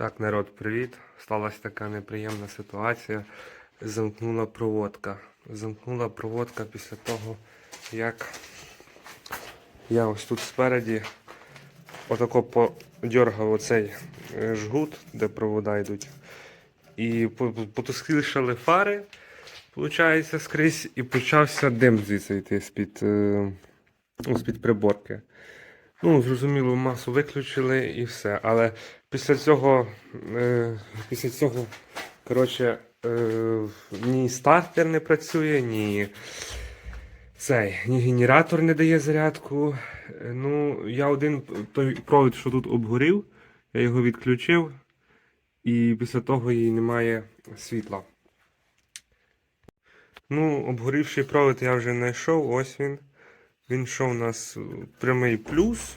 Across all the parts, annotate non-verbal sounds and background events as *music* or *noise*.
Так, народ, привіт. Сталася така неприємна ситуація. Замкнула проводка. Замкнула проводка після того, як я ось тут спереді отако подергав оцей е, жгут, де провода йдуть. І по- по- потускішали фари, виходить, скрізь, і почався дим звідси йти з-під, е, ну, з-під приборки. Ну, зрозуміло, масу виключили і все. Але після цього, е, після цього, коротше, е, ні стартер не працює, ні цей, ні генератор не дає зарядку. Е, Ну, я один той провід, що тут обгорів, я його відключив, і після того їй немає світла. Ну, обгорівший провід я вже знайшов, ось він. Він йшов у нас прямий плюс.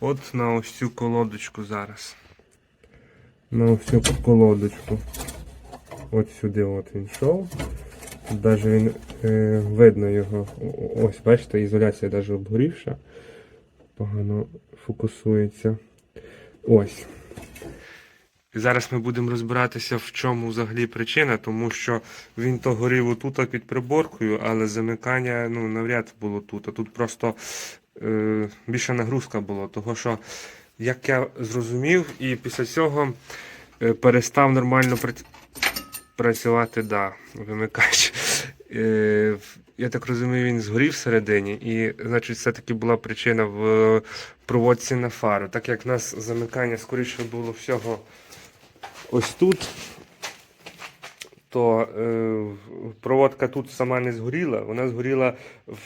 От на ось цю колодочку зараз. На ось цю колодочку. От сюди от він йшов. Тут навіть він е, видно його. Ось, бачите, ізоляція навіть обгорівша. Погано фокусується. Ось. І зараз ми будемо розбиратися, в чому взагалі причина, тому що він то горів отут під приборкою, але замикання ну, навряд було тут. А тут просто е, більша нагрузка була. Того що, як я зрозумів, і після цього е, перестав нормально працювати да, вимикач. Е, я так розумію, він згорів всередині, і, значить, все-таки була причина в проводці на фару. Так як в нас замикання скоріше було всього ось тут, то е, проводка тут сама не згоріла, вона згоріла в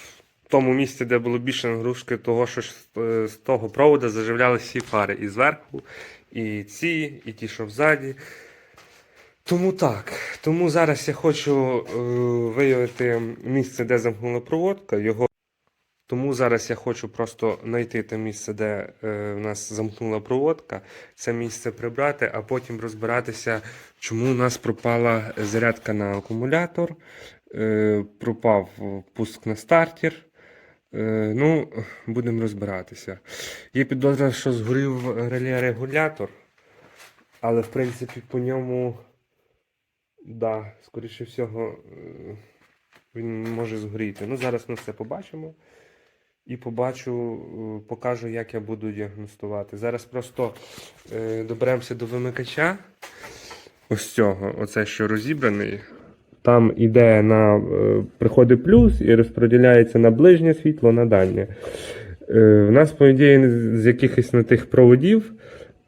тому місці, де було більше нагрузки, того, що е, з того проводу заживляли всі фари і зверху, і ці, і ті, що взаді. Тому так. Тому зараз я хочу е, виявити місце, де замкнула проводка. Його... Тому зараз я хочу просто знайти те місце, де е, в нас замкнула проводка, це місце прибрати, а потім розбиратися, чому у нас пропала зарядка на акумулятор, е, пропав пуск на стартер. Е, ну, будемо розбиратися. Є підозра, що згорів реле-регулятор, але в принципі по ньому. Да, скоріше всього, е, він може згоріти. Ну, зараз ми все побачимо. І побачу, е, покажу, як я буду діагностувати. Зараз просто доберемося до вимикача. Ось цього, оце що розібраний. Там іде на е, приходить плюс і розподіляється на ближнє світло, на дальнє. Е, в нас, по ідеї, з якихось на тих проводів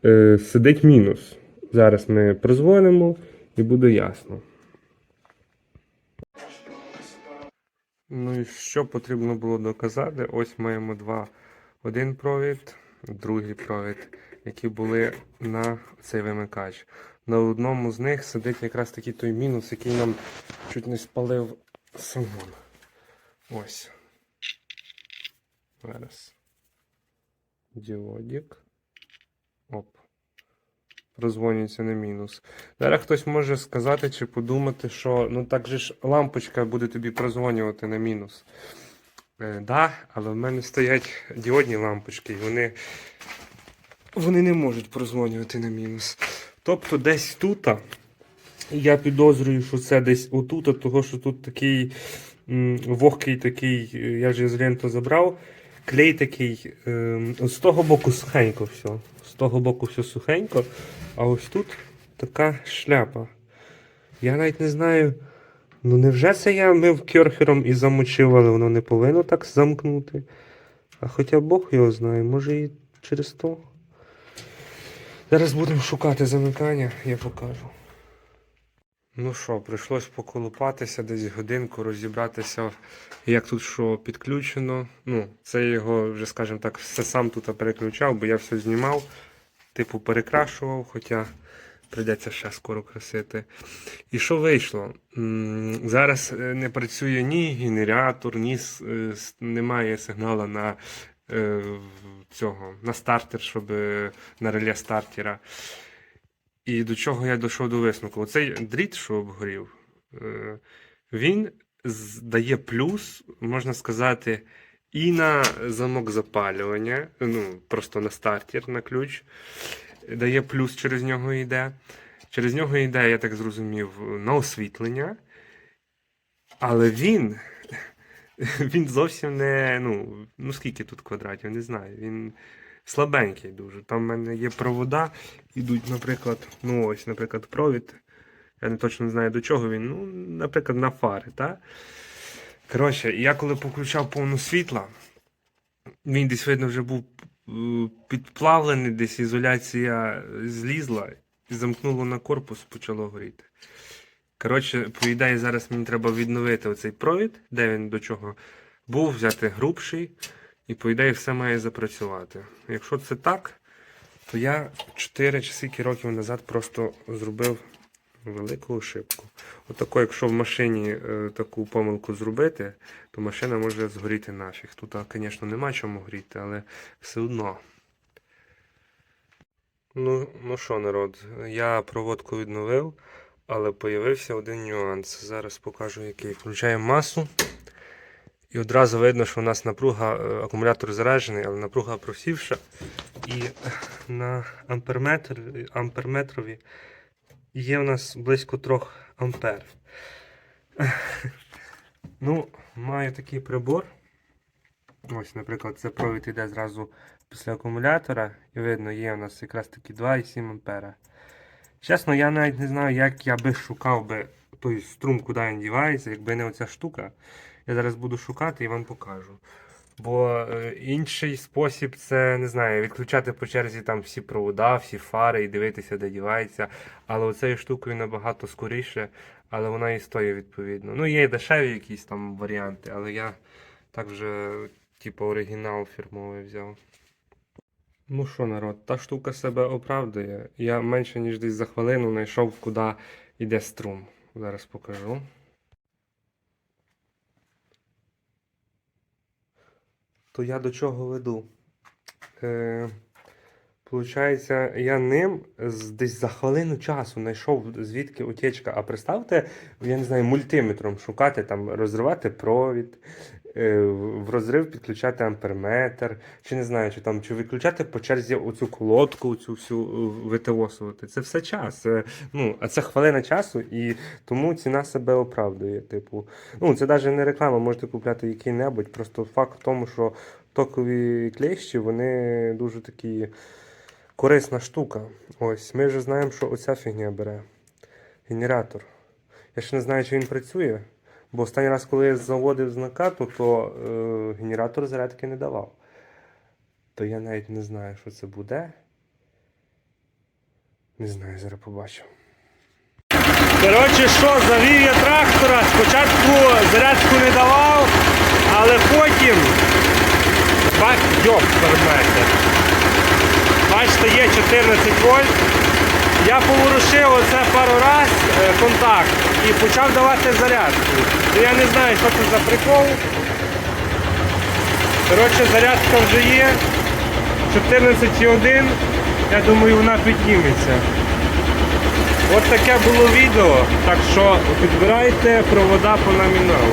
е, сидить мінус. Зараз ми прозвонимо і буде ясно. Ну і що потрібно було доказати? Ось маємо два. Один провід, другий провід, які були на цей вимикач. На одному з них сидить якраз такий той мінус, який нам чуть не спалив самон. Ось. Зараз. Діодік. Оп. Прозвонюється на мінус. Зараз хтось може сказати чи подумати, що ну так же ж лампочка буде тобі прозвонювати на мінус. Е, да, але в мене стоять діодні лампочки, і вони, вони не можуть прозвонювати на мінус. Тобто десь тут, я підозрюю, що це десь отут, того що тут такий вогкий такий, е, я ж ізоленту забрав. Клей такий, е, з того боку сухенько все. З того боку все сухенько. А ось тут така шляпа. Я навіть не знаю. Ну невже це я мив кьорхером і замочив, але воно не повинно так замкнути. А хоча Бог його знає, може і через то. Зараз будемо шукати замикання, я покажу. Ну що, прийшлось поколупатися десь годинку, розібратися, як тут що підключено. Ну, це його вже, скажімо так, все сам тут переключав, бо я все знімав, типу перекрашував, хоча прийдеться ще скоро красити. І що вийшло? Зараз е, не працює ні генератор, ні е, немає сигналу на е, цього, на стартер, щоб е, на реле стартера. І до чого я дійшов до висновку? Оцей дріт, що обгорів, е, він дає плюс, можна сказати, і на замок запалювання, ну, просто на стартер, на ключ. дає плюс через нього йде. Через нього йде, я так зрозумів, на освітлення. Але він. *laughs* Він зовсім не. Ну, ну скільки тут квадратів, не знаю. Він слабенький дуже. Там в мене є провода, ідуть, наприклад, ну ось, наприклад, провід. Я не точно не знаю до чого він. Ну, наприклад, на фари, так? Коротше, я коли включав повну світла, він десь, видно, вже був е, підплавлений, десь ізоляція злізла і замкнуло на корпус, почало горіти. Коротше, по ідеї, зараз мені треба відновити оцей провід, де він до чого був, взяти грубший, і по ідеї все має запрацювати. Якщо це так, то я 4 чи скільки років назад просто зробив велику ошибку. Отако, якщо в машині е, таку помилку зробити, то машина може згоріти нафіг. Тут, звісно, нема чому горіти, але все одно. Ну, ну що, народ, я проводку відновив, але появився один нюанс. Зараз покажу який. Включаємо масу. І одразу видно, що у нас напруга, е, акумулятор заряджений, але напруга просівша. І на амперметр, амперметрові є у нас близько 3 ампер. Ну, маю такий прибор. Ось, наприклад, це провід йде зразу після акумулятора, і видно, є у нас якраз таки 2,7 ампера. Чесно, я навіть не знаю, як я би шукав би той струм, куди він дівається, якби не оця штука. Я зараз буду шукати і вам покажу. Бо е, інший спосіб це не знаю, відключати по черзі там всі провода, всі фари і дивитися, де дівається. Але оцею штукою набагато скоріше, але вона і стоїть відповідно. Ну, є і дешеві якісь там варіанти, але я так вже, типу, оригінал фірмовий взяв. Ну що, народ, та штука себе оправдує. Я менше ніж десь за хвилину знайшов, куди йде струм. Зараз покажу. То я до чого веду? Е, Получається, я ним десь за хвилину часу знайшов звідки утечка. А представте, я не знаю, мультиметром шукати, там, розривати провід, в в розрив підключати амперметр, чи не знаю, чи там чи виключати по черзі оцю колодку, цю всю е. Це все час. Е, Ну, а це хвилина часу, і тому ціна себе оправдує. Типу, ну це навіть не реклама, можете купляти який-небудь. Просто факт в тому, що токові клещі, вони дуже такі корисна штука. Ось, ми вже знаємо, що оця фігня бере. Генератор. Я ще не знаю, чи він працює. Бо останній раз, коли я заводив з то е, генератор зарядки не давав. То я навіть не знаю, що це буде. Не знаю, зараз побачу. Коротше, що, завів я трактора. Спочатку зарядку не давав, але потім. Бак, йоп, переметр. Бачите, є 14 вольт. Я поворушив оце пару раз е, контакт і почав давати зарядку. Я не знаю, що це за прикол. Коротше, зарядка вже є. 14,1. Я думаю, вона підніметься. От таке було відео. Так що підбирайте провода по номіналу.